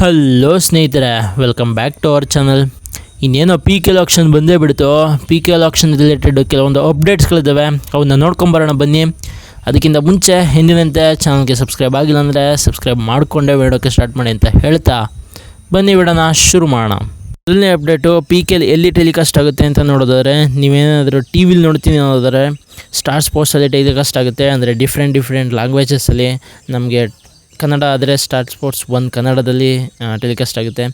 Hello ಸ್ನೇಹಿತರೆ welcome back to our channel ಇನ್ನೇನೋ P K L action ಬಂದೇ ಬಿಡ್ತು. P K L action related ಕೆಲವೊಂದು ಅಪ್ಡೇಟ್ಸ್ಗಳಿದ್ದಾವೆ ಅವನ್ನ ನೋಡ್ಕೊಂಬರೋಣ ಬನ್ನಿ. ಅದಕ್ಕಿಂತ ಮುಂಚೆ, ಹಿಂದಿನಂತೆ ಚಾನಲ್ಗೆ ಸಬ್ಸ್ಕ್ರೈಬ್ ಆಗಿಲ್ಲ ಅಂದರೆ ಸಬ್ಸ್ಕ್ರೈಬ್ ಮಾಡಿಕೊಂಡೇ ವಿಡಿಯೋಕ್ಕೆ ಸ್ಟಾರ್ಟ್ ಮಾಡಿ ಅಂತ ಹೇಳ್ತಾ ಬನ್ನಿ ಬಿಡೋಣ ಶುರು ಮಾಡೋಣ. ಮೊದಲನೇ ಅಪ್ಡೇಟು ಪಿ ಕೆ ಎಲ್ ಎಲ್ಲಿ ಟೆಲಿಕಾಸ್ಟ್ ಆಗುತ್ತೆ ಅಂತ ನೋಡೋದಾದ್ರೆ, ನೀವೇನಾದರೂ ಟಿ ವಿಲಿ ನೋಡ್ತೀನಿ ಅನ್ನೋದಾದರೆ ಸ್ಟಾರ್ ಸ್ಪೋರ್ಟ್ಸಲ್ಲಿ ಟೆಲಿಕಾಸ್ಟ್ ಆಗುತ್ತೆ. ಅಂದರೆ ಡಿಫ್ರೆಂಟ್ ಡಿಫ್ರೆಂಟ್ ಲ್ಯಾಂಗ್ವೇಜಸ್ಸಲ್ಲಿ ನಮಗೆ ಕನ್ನಡ ಆದರೆ ಸ್ಟಾರ್ ಸ್ಪೋರ್ಟ್ಸ್ ಒನ್ ಕನ್ನಡದಲ್ಲಿ ಟೆಲಿಕಾಸ್ಟ್ ಆಗುತ್ತೆ.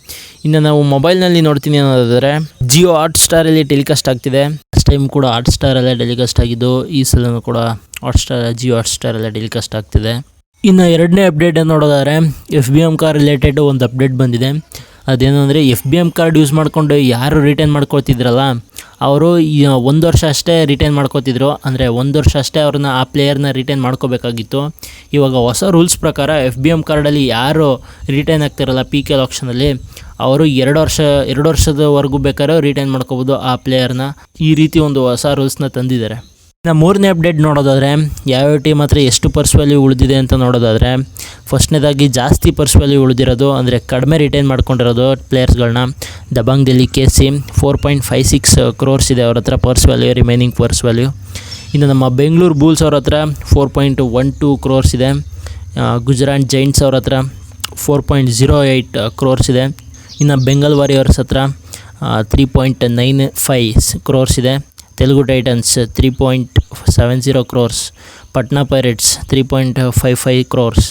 ಇನ್ನು ನಾವು ಮೊಬೈಲ್ನಲ್ಲಿ ನೋಡ್ತೀನಿ ಅನ್ನೋದಾದರೆ ಜಿಯೋ ಹಾಟ್ ಸ್ಟಾರಲ್ಲಿ ಟೆಲಿಕಾಸ್ಟ್ ಆಗ್ತಿದೆ. ಫಸ್ಟ್ ಟೈಮ್ ಕೂಡ ಹಾಟ್ ಸ್ಟಾರಲ್ಲೇ ಟೆಲಿಕಾಸ್ಟ್ ಆಗಿದ್ದು, ಈ ಸಲನೂ ಕೂಡ ಹಾಟ್ ಸ್ಟಾರ್ ಜಿಯೋ ಹಾಟ್ ಸ್ಟಾರಲ್ಲೇ ಟೆಲಿಕಾಸ್ಟ್ ಆಗ್ತಿದೆ. ಇನ್ನು ಎರಡನೇ ಅಪ್ಡೇಟ್ ನೋಡೋದಾದರೆ F B M car related ಒಂದು ಅಪ್ಡೇಟ್ ಬಂದಿದೆ. ಅದೇನು ಅಂದರೆ F B M card use ಮಾಡಿಕೊಂಡು ಯಾರು ರಿಟರ್ನ್ ಮಾಡ್ಕೊಳ್ತಿದ್ರಲ್ಲ ಅವರು ಒಂದು ವರ್ಷ ಅಷ್ಟೇ ರಿಟೈನ್ ಮಾಡ್ಕೋತಿದ್ರು. ಅಂದರೆ ಒಂದು ವರ್ಷ ಅಷ್ಟೇ ಅವ್ರನ್ನ ಆ ಪ್ಲೇಯರ್ನ ರಿಟೈನ್ ಮಾಡ್ಕೋಬೇಕಾಗಿತ್ತು. ಇವಾಗ ಹೊಸ ರೂಲ್ಸ್ ಪ್ರಕಾರ ಎಫ್ ಬಿ ಎಂ ಕಾರ್ಡಲ್ಲಿ ಯಾರು ರಿಟೈನ್ ಆಗ್ತಿರಲ್ಲ ಪಿ ಕೆ ಆಪ್ಷನಲ್ಲಿ ಅವರು ಎರಡು ವರ್ಷ, ಎರಡು ವರ್ಷದವರೆಗೂ ಬೇಕಾದ್ರೆ ರಿಟೈನ್ ಮಾಡ್ಕೋಬೋದು ಆ ಪ್ಲೇಯರ್ನ ಈ ರೀತಿ ಒಂದು ಹೊಸ ರೂಲ್ಸ್ನ ತಂದಿದ್ದಾರೆ. ಇನ್ನು ಮೂರನೇ ಅಪ್ಡೇಟ್ ನೋಡೋದಾದರೆ ಯಾವ್ಯಾವ ಟೀಮ್ ಹತ್ರ ಎಷ್ಟು ಪರ್ಸ್ ವ್ಯಾಲ್ಯೂ ಉಳಿದಿದೆ ಅಂತ ನೋಡೋದಾದರೆ ಫಸ್ಟ್ನೇದಾಗಿ ಜಾಸ್ತಿ ಪರ್ಸ್ ವ್ಯಾಲ್ಯೂ ಉಳಿದಿರೋದು, ಅಂದರೆ ಕಡಿಮೆ ರಿಟೈನ್ ಮಾಡ್ಕೊಂಡಿರೋದು ಪ್ಲೇಯರ್ಸ್ಗಳನ್ನ Dabang Delhi K C four point five six crores ಇದೆ ಅವ್ರ ಹತ್ರ purse value remaining purse value ಇನ್ನು ನಮ್ಮ ಬೆಂಗಳೂರು ಬೂಲ್ಸ್ ಅವ್ರ ಹತ್ರ four point one two crores ಇದೆ. ಗುಜರಾತ್ ಜೈಂಟ್ಸ್ ಅವ್ರ ಹತ್ರ four point zero eight crores ಇದೆ. ಇನ್ನು ಬೆಂಗಲ್ ವಾರಿಯರ್ಸ್ ಹತ್ರ three point nine five crores ಇದೆ. Telugu titans three point seven zero crores Patna pirates three point five five crores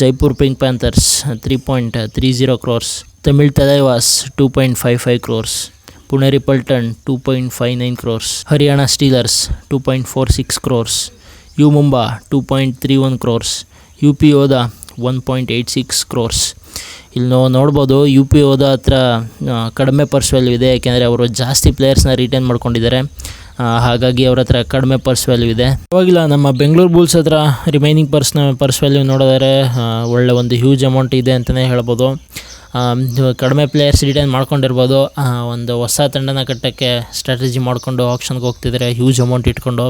Jaipur pink panthers three point three zero crores point five five crores Puneri Paltan two point five nine crores Haryana steelers two point four six crores U P Yoddha one point eight six crores ಇಲ್ಲಿ ನಾವು ನೋಡ್ಬೋದು you P ಓದ ಹತ್ರ ಕಡಿಮೆ purse value ಇದೆ, ಯಾಕೆಂದರೆ ಅವರು ಜಾಸ್ತಿ ಪ್ಲೇಯರ್ಸ್ನ ರಿಟರ್ನ್ ಮಾಡ್ಕೊಂಡಿದ್ದಾರೆ. ಹಾಗಾಗಿ ಅವ್ರ ಹತ್ರ ಕಡಿಮೆ ಪರ್ಸ್ ವ್ಯಾಲ್ಯೂ ಇದೆ. ಪರವಾಗಿಲ್ಲ ನಮ್ಮ ಬೆಂಗಳೂರು ಬುಲ್ಸ್ ಹತ್ರ ರಿಮೈನಿಂಗ್ ಪರ್ಸ್ನ ಪರ್ಸ್ ವ್ಯಾಲ್ಯೂ ನೋಡಿದರೆ ಒಳ್ಳೆ ಒಂದು ಹ್ಯೂಜ್ ಅಮೌಂಟ್ ಇದೆ ಅಂತಲೇ ಹೇಳ್ಬೋದು. ಕಡಿಮೆ ಪ್ಲೇಯರ್ಸ್ ರಿಟೈನ್ ಮಾಡ್ಕೊಂಡಿರ್ಬೋದು. ಒಂದು ಹೊಸ ತಂಡನ ಕಟ್ಟೋಕ್ಕೆ ಸ್ಟ್ರಾಟಜಿ ಮಾಡಿಕೊಂಡು ಆಕ್ಷನ್ಗೆ ಹೋಗ್ತಿದ್ದಾರೆ ಹ್ಯೂಜ್ ಅಮೌಂಟ್ ಇಟ್ಕೊಂಡು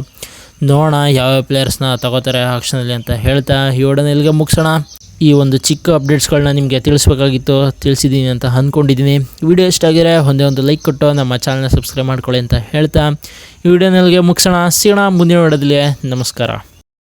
ನೋಡೋಣ ಯಾವ್ಯಾವ ಪ್ಲೇಯರ್ಸ್ನ ತಗೋತಾರೆ ಆಕ್ಷನಲ್ಲಿ ಅಂತ ಹೇಳ್ತಾ ಈ ವಿಡಿಯೋನ ಇಲ್ಲಿಗೆ ಮುಗಿಸೋಣ. ಈ ಒಂದು ಚಿಕ್ಕ ಅಪ್ಡೇಟ್ಸ್ಗಳನ್ನ ನಿಮಗೆ ತಿಳಿಸ್ಬೇಕಾಗಿತ್ತು ತಿಳಿಸಿದ್ದೀನಿ ಅಂತ ಅಂದ್ಕೊಂಡಿದ್ದೀನಿ ವಿಡಿಯೋ ಇಷ್ಟ ಆಗಿದ್ರೆ ಒಂದೇ ಒಂದು ಲೈಕ್ ಕೊಟ್ಟು ನಮ್ಮ ಚಾನಲ್ನ ಸಬ್ಸ್ಕ್ರೈಬ್ ಮಾಡ್ಕೊಳ್ಳಿ ಅಂತ ಹೇಳ್ತಾ ಈ ವಿಡಿಯೋನಲ್ಲಿಗೆ ಮುಗಿಸೋಣ. ಸಿಗೋಣ ಮುಂದಿನ ವಿಡಿಯೋದಲ್ಲಿ. ನಮಸ್ಕಾರ.